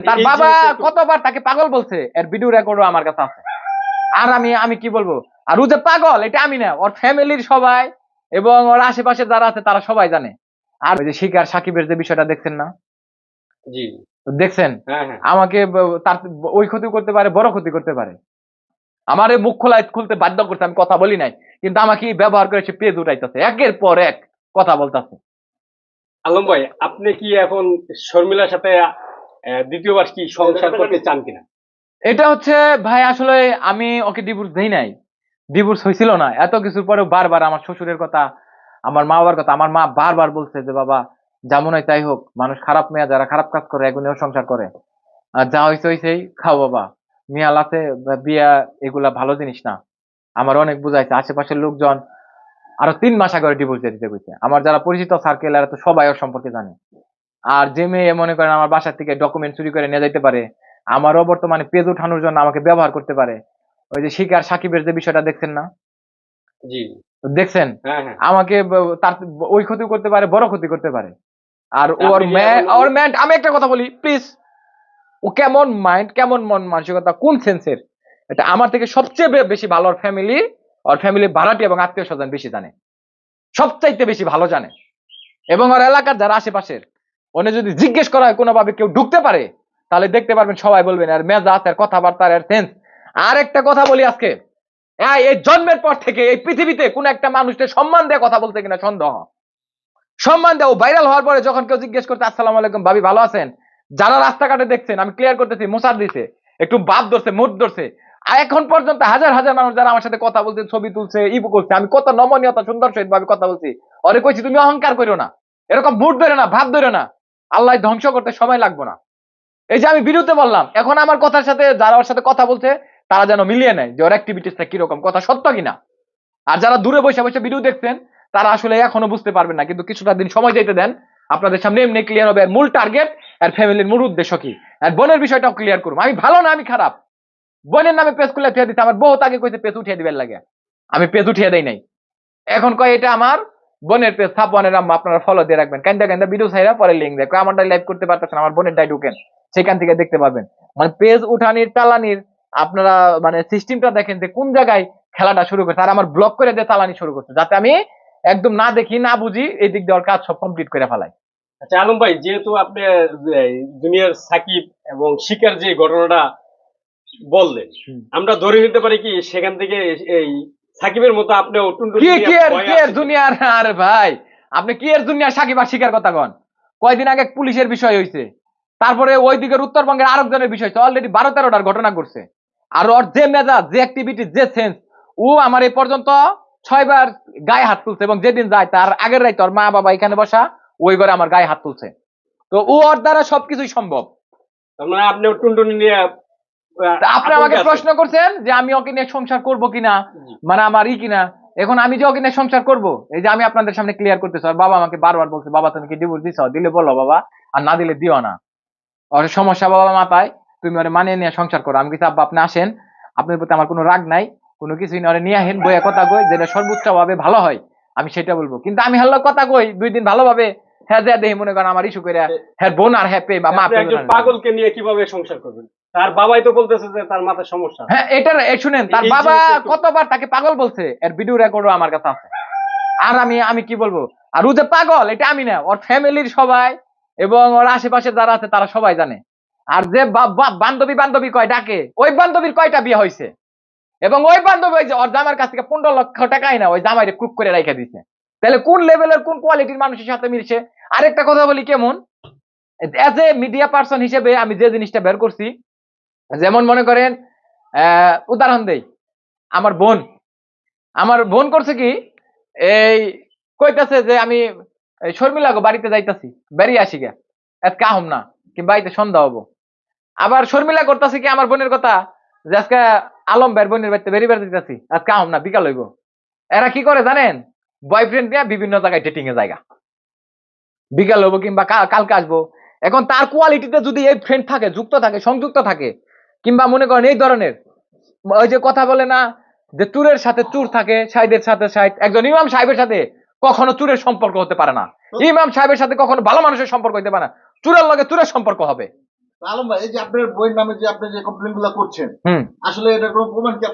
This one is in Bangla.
তার বাবা কতবার তাকে পাগল বলছে? এর ভিডিও রেকর্ডও আমার কাছে আছে। আর আমি আমি কি বলব? আর ও যে পাগল এটা আমি না। ওর ফ্যামিলির সবাই এবং ওর আশেপাশে যারা আছে তারা সবাই জানে। আর ওই যে শিকার সাকিবের যে বিষয়টা দেখছেন না? জি। দেখছেন? হ্যাঁ হ্যাঁ। আমাকে তার ওই ক্ষতি করতে পারে বড় ক্ষতি করতে পারে। আমার মুখ খোলা খুলতে বাধ্য করতে আমি কথা বলি নাই। কিন্তু আমাকে ব্যবহার করে সে পেজ উঠাইতেছে। একের পর এক কথা বলতেছে। আলম ভাই আপনি কি এখন শর্মিলার সাথে দ্বিতীয়বার কি সংসার করতে চান কিনা? এটা হচ্ছে, ভাই, আসলে আমি ওকে ডিভোর্স দেই নাই। ডিভোর্স হয়েছিল না। এত কিছুর পরেও বারবার আমার শ্বশুরের কথা, আমার মা বাবার কথা, আমার মা বারবার বলছে যে, বাবা যেমন হয় তাই হোক। মানুষ খারাপ মেয়ে, যারা খারাপ কাজ করে, এগুলো সংসার করে। আর যা হয়েছে হয়েছেই খাও বাবা। মেয়াল আছে, বা বিয়া, এগুলা ভালো জিনিস না। আমার অনেক বুঝাইছে, আশেপাশের লোকজন আরও তিন মাস আগে ডিভোর্স দিয়ে দিতে কইছে। আমার যারা পরিচিত সার্কেল এরা তো সবাই ওর সম্পর্কে জানে। আর যে মেয়ে মনে করেন আমার বাসা থেকে ডকুমেন্ট চুরি করে নিয়ে যাইতে পারে আমারও বর্তমানে পেজ উঠানোর জন্য আমাকে ব্যবহার করতে পারে। ওই যে শিকার সাকিবের যে বিষয়টা দেখছেন না? জি। দেখছেন? হ্যাঁ হ্যাঁ। আমাকে তার ওই ক্ষতি করতে পারে বড় ক্ষতি করতে পারে। আর ওর ওর ম্যান আমি একটা কথা বলি প্লিজ ও কেমন মাইন্ড কেমন মন মানসিকতা কোন সেন্সের এটা আমার থেকে সবচেয়ে বেশি ভালো ওর ফ্যামিলি ওর ফ্যামিলি ভাড়াটি এবং আত্মীয় স্বজন বেশি জানে। সবচাইতে বেশি ভালো জানে। এবং ওর এলাকার যারা আশেপাশের ওনে যদি জিজ্ঞেস করা হয় কোনোভাবে কেউ ঢুকতে পারে, তাহলে দেখতে পারবেন সবাই বলবেন, আর মেজাজ, আর কথাবার্তা, আর সেন্স আর একটা কথা বলি আজকে। হ্যাঁ এই জন্মের পর থেকে এই পৃথিবীতে কোন একটা মানুষকে সম্মান দিয়ে কথা বলতে কিনা সন্দেহ। সম্মান দেও ভাইরাল হওয়ার পরে যখন কেউ জিজ্ঞেস করতে, আসসালামু আলাইকুম, ভাবি ভালো আছেন? যারা রাস্তাঘাটে দেখছেন, আমি ক্লিয়ার করতেছি মোসার দিছে, একটু বাপ ধরছে মুঠ ধরছে। আর এখন পর্যন্ত হাজার হাজার মানুষ যারা আমার সাথে কথা বলছে, ছবি তুলছে, ইবু করছে, আমি কত নমনীয়তা, সুন্দর সহিত ভাবে কথা বলছি। অরে কইছি, তুমি অহংকার করো না। এরকম মুড ধরে না, ভাব ধরে না। আল্লাহ ধ্বংস করতে সময় লাগবে না। এই যে আমি বিরুদ্ধে বললাম, এখন আমার কথার সাথে যারা ওর সাথে কথা বলছে, তারা যেন মিলিয়ে নেয় যে ওর অ্যাক্টিভিটিসটা কীরকম, কথা সত্য কিনা। আর যারা দূরে বসে বসে ভিডিও দেখছেন, তারা আসলে এখনও বুঝতে পারবেন না, কিন্তু কিছুটা দিন সময় যেতে দেন। আপনাদের সামনে এমনি ক্লিয়ার হবে মূল টার্গেট আর ফ্যামিলির মূল উদ্দেশ্য কি। আর বোনের বিষয়টাও ক্লিয়ার করুন। আমি ভালো না, আমি খারাপ। বোনের নামে পেজ খুলে উঠিয়ে দিতে আমার বহুত আগে কইছে পেজ উঠিয়ে দিবেন লাগে। আমি পেজ উঠিয়ে দেই নাই। এখন কয়, এটা আমার বোনের পেজ বোনের আম্মা আপনারা ফলো দিয়ে রাখবেন। কান্দা কান্দা ভিডিও ছাইরা পরে লিঙ্ক দেখো আমারটা লাইভ করতে পারতেছেন আমার বোনের ডাই ঢুকেন। সেখান থেকে দেখতে পাবেন মানে পেজ উঠানির চালানির আপনারা মানে সিস্টেমটা দেখেন যে কোন জায়গায় খেলাটা শুরু করছে। আর আমার ব্লক করে দিয়ে চালানি শুরু করছে যাতে আমি একদম না দেখি না বুঝি এই দিক দিয়ে কাজ সব কমপ্লিট করে ফেলাই। আচ্ছা আলম ভাই যেহেতু আপনি এই দুনিয়ার সাকিব এবং শিকার যে ঘটনাটা বললেন আমরা ধরে নিতে পারি কি সেখান থেকে এই সাকিবের মতো আপনিও টুনটুনি কি কি ভয়ে কি আছেন। দুনিয়ার? আরে ভাই আপনি কি এর দুনিয়ার সাকিব আর শিকার কথা কন? কয়দিন আগে পুলিশের বিষয় হয়েছে তারপরে ওই দিকের উত্তরবঙ্গের আরেকজনের বিষয় অলরেডি বারো তেরোটার ঘটনা করছে আর ওর যে মেজাজ যে অ্যাক্টিভিটি যে সেন্স ও আমার এই পর্যন্ত ছয়বার গায়ে হাত তুলছে এবং যেদিন যায় তার আগের রাইতে ওর মা বাবা এখানে বসা ওই ঘরে আমার গায়ে হাত তুলছে। তো ও ওর দ্বারা সবকিছুই সম্ভব। মানে টুনটুনি নিয়ে আপনি আমাকে প্রশ্ন করছেন যে আমি ওকে নিয়ে সংসার করব কিনা? মানে আমার ই কিনা? এখন আমি যে ওকে নিয়ে সংসার করব এই যে আমি আপনাদের সামনে ক্লিয়ার করতেছি আর বাবা আমাকে বারবার বলছে বাবা তুমি কি ডিভোর্স দিছ? দিলে বলো বাবা আর না দিলে দিও না। ওর সমস্যা বাবা মাথায় তুমি ওরে মানিয়ে নিয়ে সংসার করো। আমি কিছু আব্বা আপনি আসেন আপনার প্রতি আমার কোনো রাগ নাই কোনো কিছুই না ওরে নিয়ে আসেন বইয়া কথা কই যেটা সর্বোচ্চ ভাবে ভালো হয় আমি সেটা বলব। কিন্তু আমি হ্যালো কথা কই দুই দিন ভালোভাবে হ্যাঁ যা দেখি মনে করেন আমার ইস্যু করে হ্যাঁ বোন আর হ্যাঁ পে বা মা। পাগলকে নিয়ে কীভাবে সংসার করবেন? তার বাবাই তো বলতেছে যে তার মাথায় সমস্যা। হ্যাঁ এটার এ শুনেন তার বাবা কতবার তাকে পাগল বলছে? এর ভিডিও রেকর্ডও আমার কাছে আছে। আর আমি আমি কি বলব? আর ও যে পাগল এটা আমি না ওর ফ্যামিলির সবাই এবং ওর আশেপাশে যারা আছে তারা সবাই জানে। আর যে বান্ধবী বান্ধবী কয় ডাকে ওই বান্ধবীর কয়টা বিয়ে হয়েছে এবং ওই বান্ধবী ওই যে ওর জামার কাছ থেকে পনেরো লক্ষ টাকাই না ওই জামাইরে কুক করে রেখে দিছে। তাহলে কোন লেভেলের কোন কোয়ালিটির মানুষের সাথে মিলছে? আরেকটা কথা বলি কেমন? এজ এ মিডিয়া পার্সন হিসেবে আমি যে জিনিসটা বের করছি যেমন মনে করেন উদাহরণ দেই। আমার বোন। আমার বোন করছে কি, এই কইতাছে যে আমি শর্মিলা গো বাড়িতে যাইতাছি, বেরিয়ে আসি গে আজকে আহম না, কি বাড়িতে সন্ধ্যা হব। আবার শর্মিলা করতেছে কি আমার বোনের কথা, যে আজকে আলম বের বোনের বাড়িতে বেরিয়ে বেড়াতে যাচ্ছি আজকে আহম না, বিকাল হইব। এরা কি করে জানেন? বয়ফ্রেন্ড নিয়ে বিভিন্ন জায়গায় ডেটিং এ জায়গা। বিকাল হব কিংবা কালকে আসব। এখন তার কোয়ালিটিতে যদি এই ফ্রেন্ড থাকে, যুক্ত থাকে, সংযুক্ত থাকে কিংবা মনে করেন এই ধরনের ওই যে কথা বলে না যে চুরের সাথে চুর থাকে সাইদের সাথে সাইদ একজন ইমাম সাহেবের সাথে কখনো চুরের সম্পর্ক হতে পারে না। ইমাম সাহেবের সাথে কখনো ভালো মানুষের সম্পর্ক হতে পারে না। চুরের লগে চুরের সম্পর্ক হবে। আলম ভাই এই যে আপনার বইয়ের নামে যে আপনি যে কমপ্লেনগুলা করছেন আসলে এটা কোনো প্রমাণ কি